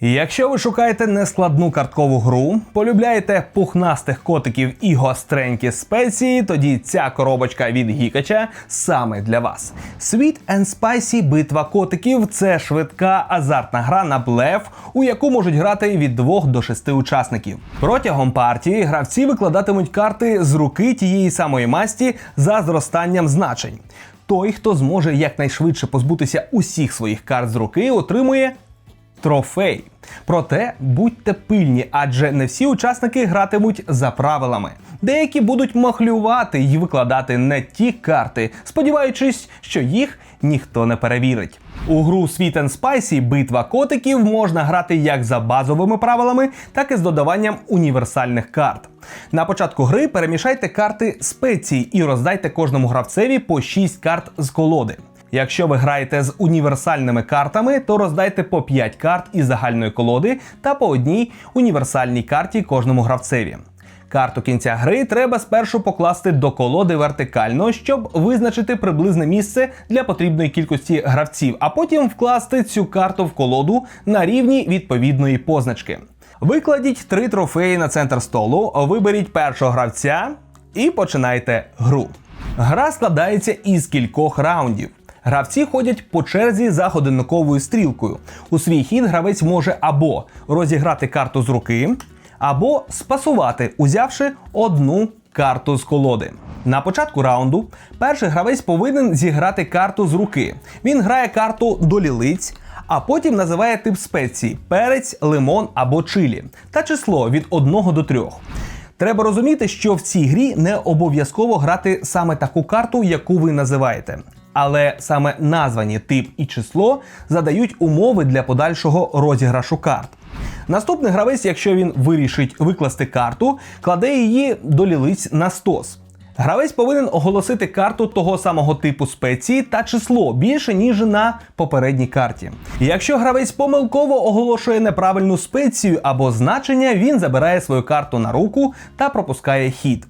Якщо ви шукаєте нескладну карткову гру, полюбляєте пухнастих котиків і гостренькі спеції, тоді ця коробочка від Гікача саме для вас. Sweet and Spicy битва котиків це швидка азартна гра на блеф, у яку можуть грати від 2 до 6 учасників. Протягом партії гравці викладатимуть карти з руки тієї самої масті за зростанням значень. Той, хто зможе якнайшвидше позбутися усіх своїх карт з руки, отримує трофей. Проте будьте пильні, адже не всі учасники гратимуть за правилами. Деякі будуть махлювати і викладати не ті карти, сподіваючись, що їх ніхто не перевірить. У гру Sweet and Spicy битва котиків можна грати як за базовими правилами, так і з додаванням універсальних карт. На початку гри перемішайте карти спецій і роздайте кожному гравцеві по 6 карт з колоди. Якщо ви граєте з універсальними картами, то роздайте по 5 карт із загальної колоди та по одній універсальній карті кожному гравцеві. Карту кінця гри треба спершу покласти до колоди вертикально, щоб визначити приблизне місце для потрібної кількості гравців, а потім вкласти цю карту в колоду на рівні відповідної позначки. Викладіть три трофеї на центр столу, виберіть першого гравця і починайте гру. Гра складається із кількох раундів. Гравці ходять по черзі за годинниковою стрілкою. У свій хід гравець може або розіграти карту з руки, або спасувати, узявши одну карту з колоди. На початку раунду перший гравець повинен зіграти карту з руки. Він грає карту до лілиць, а потім називає тип спеції перець, лимон або чилі та число від 1 до 3. Треба розуміти, що в цій грі не обов'язково грати саме таку карту, яку ви називаєте. Але саме названі тип і число задають умови для подальшого розіграшу карт. Наступний гравець, якщо він вирішить викласти карту, кладе її до лілиць на стос. Гравець повинен оголосити карту того самого типу спеції та число більше, ніж на попередній карті. Якщо гравець помилково оголошує неправильну спецію або значення, він забирає свою карту на руку та пропускає хід.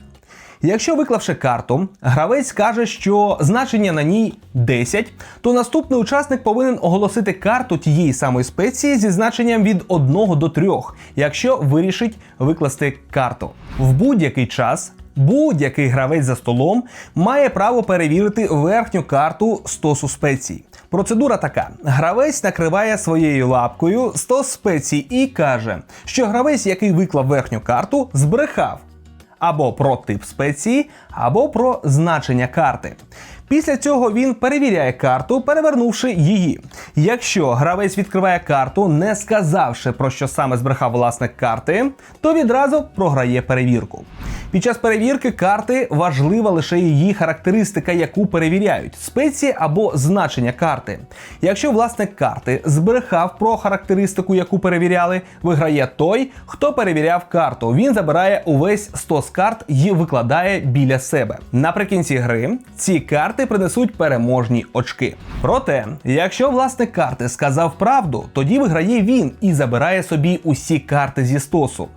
Якщо виклавши карту, гравець каже, що значення на ній 10, то наступний учасник повинен оголосити карту тієї самої спеції зі значенням від 1 до 3, якщо вирішить викласти карту. В будь-який час будь-який гравець за столом має право перевірити верхню карту стосу спецій. Процедура така: гравець накриває своєю лапкою 100 спецій і каже, що гравець, який виклав верхню карту, збрехав або про тип спеції, або про значення карти. Після цього він перевіряє карту, перевернувши її. Якщо гравець відкриває карту, не сказавши про що саме збрехав власник карти, то відразу програє перевірку. Під час перевірки карти важлива лише її характеристика, яку перевіряють спеції або значення карти. Якщо власник карти збрехав про характеристику, яку перевіряли, виграє той, хто перевіряв карту. Він забирає увесь 100 з карт і викладає біля себе. Наприкінці гри ці карти принесуть переможні очки. Проте, якщо власник карти сказав правду, тоді виграє він і забирає собі усі карти зі стосу.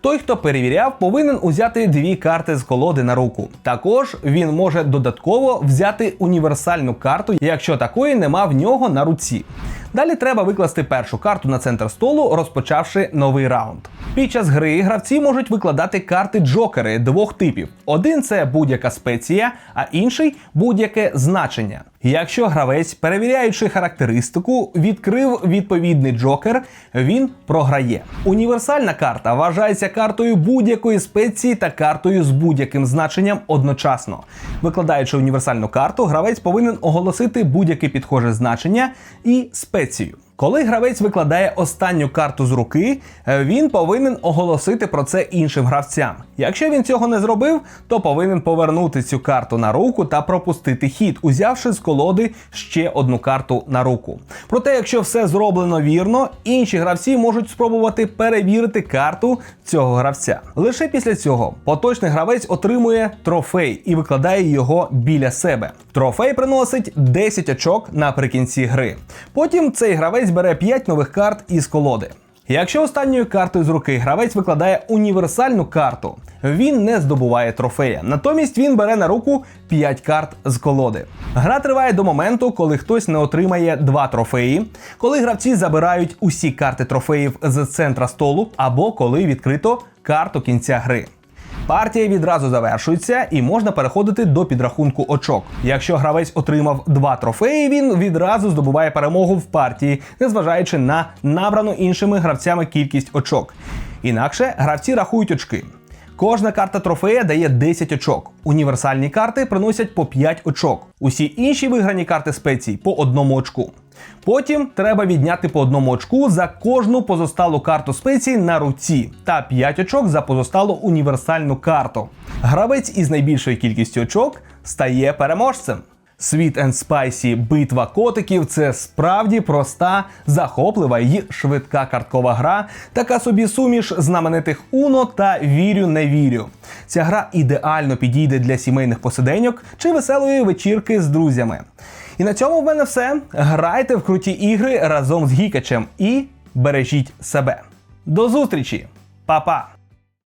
Той, хто перевіряв, повинен узяти дві карти з колоди на руку. Також він може додатково взяти універсальну карту, якщо такої нема в нього на руці. Далі треба викласти першу карту на центр столу, розпочавши новий раунд. Під час гри гравці можуть викладати карти джокери двох типів: один це будь-яка спеція, а інший будь-яке значення. Якщо гравець, перевіряючи характеристику, відкрив відповідний джокер, він програє. Універсальна карта вважається картою будь-якої спеції та картою з будь-яким значенням одночасно. Викладаючи універсальну карту, гравець повинен оголосити будь-яке підхоже значення і спецію. Коли гравець викладає останню карту з руки, е, він повинен оголосити про це іншим гравцям. Якщо він цього не зробив, то повинен повернути цю карту на руку та пропустити хід, узявши з колоди ще одну карту на руку. Проте, якщо все зроблено вірно, інші гравці можуть спробувати перевірити карту цього гравця. Лише після цього поточний гравець отримує трофей і викладає його біля себе. Трофей приносить 10 очок наприкінці гри. Потім цей гравець бере 5 нових карт із колоди. Якщо останньою картою з руки гравець викладає універсальну карту, він не здобуває трофея. Натомість він бере на руку 5 карт з колоди. Гра триває до моменту, коли хтось не отримає 2 трофеї, коли гравці забирають усі карти трофеїв з центра столу, або коли відкрито карту кінця гри. Партія відразу завершується і можна переходити до підрахунку очок. Якщо гравець отримав два трофеї, він відразу здобуває перемогу в партії, незважаючи на набрану іншими гравцями кількість очок. Інакше гравці рахують очки. Кожна карта трофея дає 10 очок. Універсальні карти приносять по 5 очок. Усі інші виграні карти спецій по одному очку. Потім треба відняти по одному очку за кожну позосталу карту спеції на руці та 5 очок за позосталу універсальну карту. Гравець із найбільшою кількістю очок стає переможцем. Sweet and Spicy битва котиків це справді проста, захоплива і швидка карткова гра, така собі суміш знаменитих Uno та Вірю не вірю. Ця гра ідеально підійде для сімейних посиденьок чи веселої вечірки з друзями. І на цьому в мене все. Грайте в круті ігри разом з Гікачем і бережіть себе. До зустрічі, Па-па!